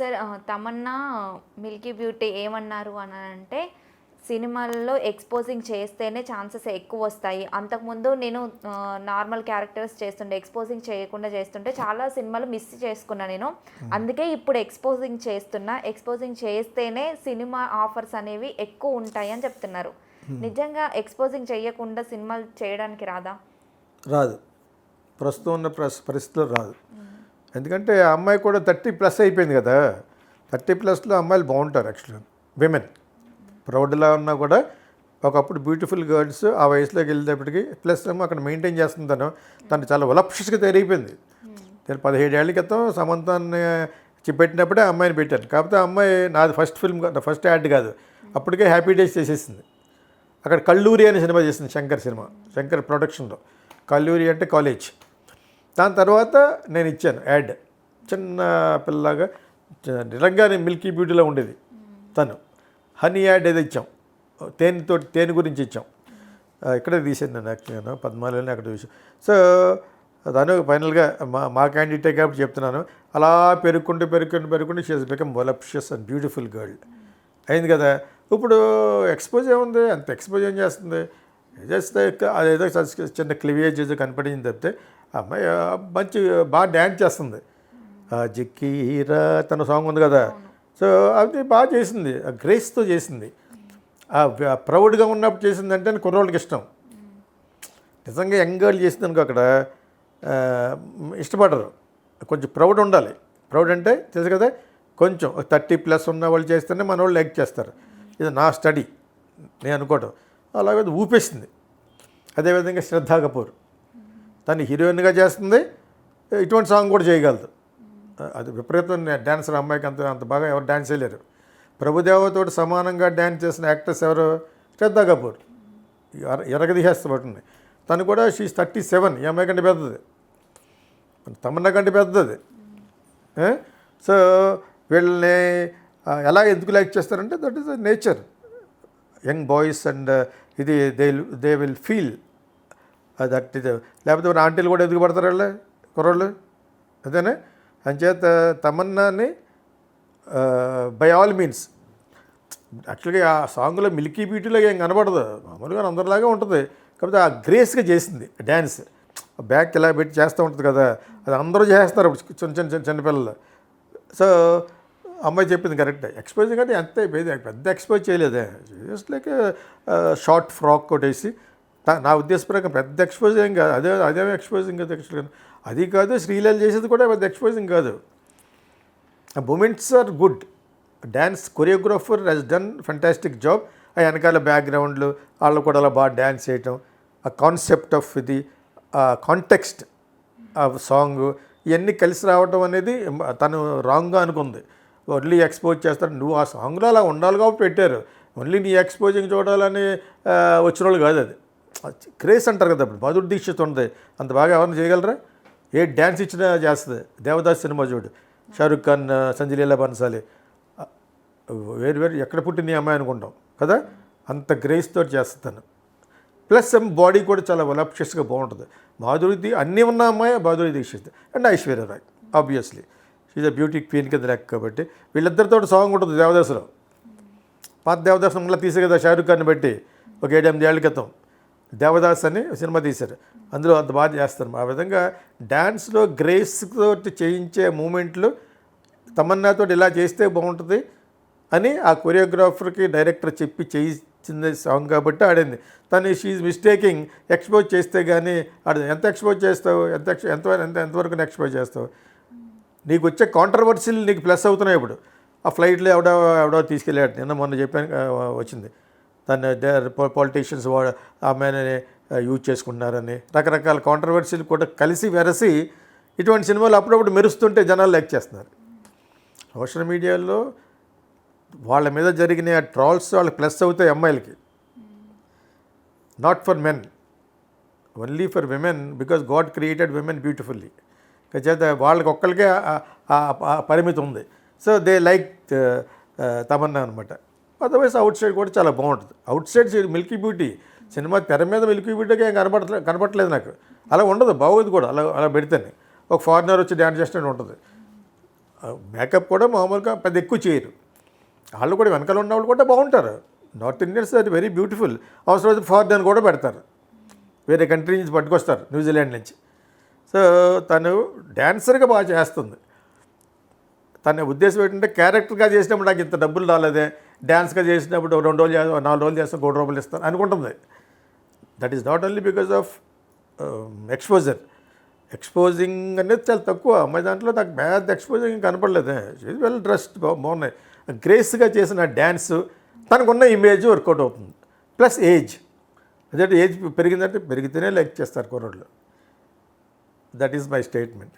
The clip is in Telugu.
సార్ తమన్నా మిల్కీ బ్యూటీ ఏమన్నారు అని అంటే సినిమాల్లో ఎక్స్పోజింగ్ చేస్తేనే ఛాన్సెస్ ఎక్కువ వస్తాయి అంతకుముందు నేను నార్మల్ క్యారెక్టర్స్ చేస్తుండే ఎక్స్పోజింగ్ చేయకుండా చేస్తుంటే చాలా సినిమాలు మిస్ చేసుకున్నా నేను. అందుకే ఇప్పుడు ఎక్స్పోజింగ్ చేస్తున్నా. ఎక్స్పోజింగ్ చేస్తేనే సినిమా ఆఫర్స్ అనేవి ఎక్కువ ఉంటాయి అని చెప్తున్నారు. నిజంగా ఎక్స్పోజింగ్ చేయకుండా సినిమాలు చేయడానికి రాదా? రాదు. ప్రస్తుతం ఉన్న ప్రస్- పరిస్థితుల్లో రాదు. ఎందుకంటే ఆ అమ్మాయి కూడా థర్టీ ప్లస్ అయిపోయింది కదా. థర్టీ ప్లస్లో అమ్మాయిలు బాగుంటారు యాక్చువల్గా విమెన్. ప్రౌడ్లా ఉన్నా కూడా ఒకప్పుడు బ్యూటిఫుల్ గర్ల్స్ ఆ వయసులోకి వెళ్ళేటప్పటికి ప్లస్ ఏమో అక్కడ మెయింటైన్ చేస్తుంది తను తను చాలా వలప్షస్గా తయారైపోయింది. నేను పదిహేడేళ్ళ క్రితం సమంతాన్ని పెట్టినప్పుడే అమ్మాయిని పెట్టాను. కాకపోతే అమ్మాయి నాది ఫస్ట్ ఫిల్మ్ ఫస్ట్ యాడ్ కాదు. అప్పటికే హ్యాపీ డేస్ చేసేసింది. అక్కడ కల్లూరి అనే సినిమా చేసింది శంకర్ సినిమా. శంకర్ ప్రొడక్షన్లో. కల్లూరి అంటే కాలేజ్. దాని తర్వాత నేను ఇచ్చాను యాడ్. చిన్న పిల్లలాగా నిజంగానే మిల్కీ బ్యూటీలో ఉండేది. తను. హనీ యాడ్ ఏదో ఇచ్చాం. తేనెతో తేనె గురించి ఇచ్చాం. ఇక్కడే తీసాను నేను యాక్చువల్గా పద్మాలని అక్కడ చూసాను సో తను ఫైనల్గా మా మా క్యాండిడేటే కాబట్టి చెప్తున్నాను. అలా పెరుక్కుంటూ పెరుక్కుంటూ పెరుక్కుంటూ she's become voluptuous and beautiful girl అయింది కదా? ఇప్పుడు ఎక్స్పోజ్ ఏముంది? అంత ఎక్స్పోజ్ ఏం చేస్తుంది? జస్ట్ అదేదో చిన్న క్లివేజ్ ఏదో కనపడింది తప్పితే అమ్మాయి మంచి బాగా డ్యాన్స్ చేస్తుంది. జిక్కీరా తన సాంగ్ ఉంది కదా. సో అది బాగా చేసింది. ఆ గ్రేస్తో చేసింది. ఆ ప్రౌడ్గా ఉన్నప్పుడు చేసిందంటే కుర్రోళ్ళకి ఇష్టం. నిజంగా యంగ్ గర్ల్ చేసింది అనుకో అక్కడ ఇష్టపడరు. కొంచెం ప్రౌడ్ ఉండాలి. ప్రౌడ్ అంటే తెలుసు కదా కొంచెం థర్టీ ప్లస్ ఉన్న వాళ్ళు చేస్తేనే మన వాళ్ళు లైక్ చేస్తారు. ఇది నా స్టడీ. నేను అనుకోవటం. అలాగే ఊపేసింది. అదేవిధంగా శ్రద్ధా కపూర్. తను హీరోయిన్గా చేస్తుంది. ఇటువంటి సాంగ్ కూడా చేయగలదు. అది విపరీతం డ్యాన్సర్ అమ్మాయికి అంత అంత బాగా ఎవరు డ్యాన్స్ చేయలేరు. ప్రభుదేవతో సమానంగా డ్యాన్స్ చేసిన యాక్టర్స్ ఎవరు? శ్రద్ధా కపూర్. ఎర- ఎరగదీసేస్తబట్టింది తను కూడా షీస్ థర్టీ సెవెన్ ఈ అమ్మాయి కంటే పెద్దది. తమన్నా కంటే పెద్దది. సో వీళ్ళని ఎలా ఎందుకు లైక్ చేస్తారంటే that is nature. Young boys and ఇది they they will feel. That ఇది లేకపోతే మన ఆంటీలు కూడా ఎదుగు పడతారు వాళ్ళే? కుర్రోళ్ళు? అదేనా అంచేత తమన్నాని బై ఆల్ మీన్స్ యాక్చువల్గా ఆ సాంగ్లో మిల్కీ బ్యూటీలో ఏం కనబడదు. మామూలుగా అందరిలాగా ఉంటుంది. కాకపోతే ఆ గ్రేస్గా చేసింది డ్యాన్స్. బ్యాక్ ఇలా పెట్టి చేస్తూ ఉంటుంది కదా అది అందరూ చేస్తారు ఇప్పుడు చిన్న చిన్న చిన్న చిన్నపిల్లలు సో అమ్మాయి చెప్పింది కరెక్ట్. ఎక్స్పోజ్ కంటే ఎంత పెద్ద పెద్ద ఎక్స్పోజ్ చేయలేదే. జస్ట్ లైక్ షార్ట్ ఫ్రాక్ కొట్టేసి నా ఉద్దేశ ప్రకారం పెద్ద ఎక్స్పోజింగ్ కాదు. అదే అదే ఎక్స్పోజింగ్ కాదు ఎక్స్పోజింగ్ అది కాదు శ్రీలీల చేసేది కూడా పెద్ద ఎక్స్పోజింగ్ కాదు. Movements are good dance choreographer he's done fantastic job ఆ వెనకాల బ్యాక్గ్రౌండ్లు వాళ్ళు కూడా అలా బాగా డ్యాన్స్ చేయటం ఆ కాన్సెప్ట్ ఆఫ్ ఇది ఆ కాంటెక్స్ట్ ఆ సాంగ్ ఇవన్నీ కలిసి రావటం అనేది తను రాంగ్గా అనుకుంది. ఓన్లీ ఎక్స్పోజ్ చేస్తారు. నువ్వు ఆ సాంగ్లో అలా ఉండాలి కాబట్టి పెట్టారు. ఓన్లీ నీ ఎక్స్పోజింగ్ చూడాలని వచ్చిన వాళ్ళు కాదు అది. క్రేజ్ అంటారు కదా ఇప్పుడు మధుర్ దీక్షిత్ ఉంది అంత బాగా ఎవరిని చేయగలరా? ఏ డ్యాన్స్ ఇచ్చినా చేస్తుంది. దేవదాస్ సినిమా చూడు. షారుఖ్ ఖాన్ సంజలీలా బన్సాలి. వేరు వేరు ఎక్కడ పుట్టిన ఈ అమ్మాయి అనుకుంటాం కదా? అంత గ్రేస్తో తోటి చేస్తాను ప్లస్ బాడీ కూడా చాలా వలప్షియస్గా బాగుంటుంది. మాధురి అన్నీ ఉన్న అమ్మాయి Madhuri Dixit. And Aishwarya Rai obviously she's a beauty queen కింద లెక్క కాబట్టి. వీళ్ళిద్దరితో సాంగ్ ఉంటుంది దేవదాసులో. పాత దేవదాసం మళ్ళీ తీసే కదా షారుఖ్ ఖాన్ని బట్టి. ఒక ఏడెనిమిది ఏళ్ళ క్రితం. దేవదాస్ అని సినిమా తీశారు. అందులో అంత బాగా చేస్తారు. ఆ విధంగా డ్యాన్స్లో గ్రేస్ తోటి చేయించే మూమెంట్లు తమన్నాతో ఇలా చేస్తే బాగుంటుంది అని ఆ కొరియోగ్రాఫర్కి డైరెక్టర్ చెప్పి చేయించింది సాంగ్ కాబట్టి ఆడింది. తను షీఈ్ మిస్టేకింగ్ ఎక్స్పోజ్ చేస్తే కానీ ఆడదు ఎంత ఎక్స్పోజ్ చేస్తావు ఎంత ఎంత ఎంత ఎంతవరకు ఎక్స్పోజ్ చేస్తావు? నీకు వచ్చే కాంట్రవర్సీలు నీకు ప్లస్ అవుతున్నాయి ఇప్పుడు. ఆ ఫ్లైట్లో ఎవడో ఎవడో తీసుకెళ్ళాడు. నిన్న మొన్న చెప్పాను వచ్చింది. దాన్ని పొలిటీషియన్స్ ఆమెని యూజ్ చేసుకుంటున్నారని. రకరకాల కాంట్రవర్సీలు కూడా కలిసి వెరసి ఇటువంటి సినిమాలు అప్పుడప్పుడు మెరుస్తుంటే జనాలు లైక్ చేస్తున్నారు. సోషల్ మీడియాలో వాళ్ళ మీద జరిగిన ట్రాల్స్ వాళ్ళకి ప్లస్ అవుతాయి అమ్మాయిలకి. Not for men only for women because God created women beautifully చేత వాళ్ళకి ఒక్కరికే పరిమితి ఉంది. సో దే లైక్ తమన్నా అనమాట అదర్వైజ్ అవుట్ సైడ్ కూడా చాలా బాగుంటుంది. Outside milky beauty cinema తెర మీద మిల్కీ బ్యూటీకి ఏం కనబడలే కనపడట్లేదు నాకు. అలా ఉండదు బాగోదు కూడా అలా అలా పెడితేనే. ఒక ఫారినర్ వచ్చి డ్యాన్స్ చేసినట్టు ఉంటుంది. మేకప్ కూడా మామూలుగా పెద్ద ఎక్కువ చేయరు. వాళ్ళు కూడా వెనకాల ఉన్న వాళ్ళు కూడా బాగుంటారు. నార్త్ ఇండియన్స్ అది వెరీ బ్యూటిఫుల్. అవసరం ఫారినర్ కూడా పెడతారు. వేరే కంట్రీ నుంచి పట్టుకొస్తారు న్యూజిలాండ్ నుంచి. సో తను డ్యాన్సర్గా బాగా చేస్తుంది. తన ఉద్దేశం ఏంటంటే క్యారెక్టర్గా చేసినప్పుడు నాకు ఇంత డబ్బులు రాలేదే డ్యాన్స్గా చేసినప్పుడు రెండు రోజులు నాలుగు రోజులు చేస్తాను కోటి రూపాయలు ఇస్తాను అనుకుంటుంది. That is not only because of exposure exposing అనేది చాలా తక్కువ. అమ్మాయి దాంట్లో నాకు పెద్ద ఎక్స్పోజింగ్ కనపడలేదు. ఈజ్ వెల్ డ్రెస్డ్ బాగున్నాయి. గ్రేస్గా చేసిన డ్యాన్స్ తనకున్న ఇమేజ్ వర్కౌట్ అవుతుంది. ప్లస్ ఏజ్ అదే ఏజ్ పెరిగిందంటే పెరిగితేనే లైక్ చేస్తారు కుర్రోళ్ళు దట్ ఈస్ మై స్టేట్మెంట్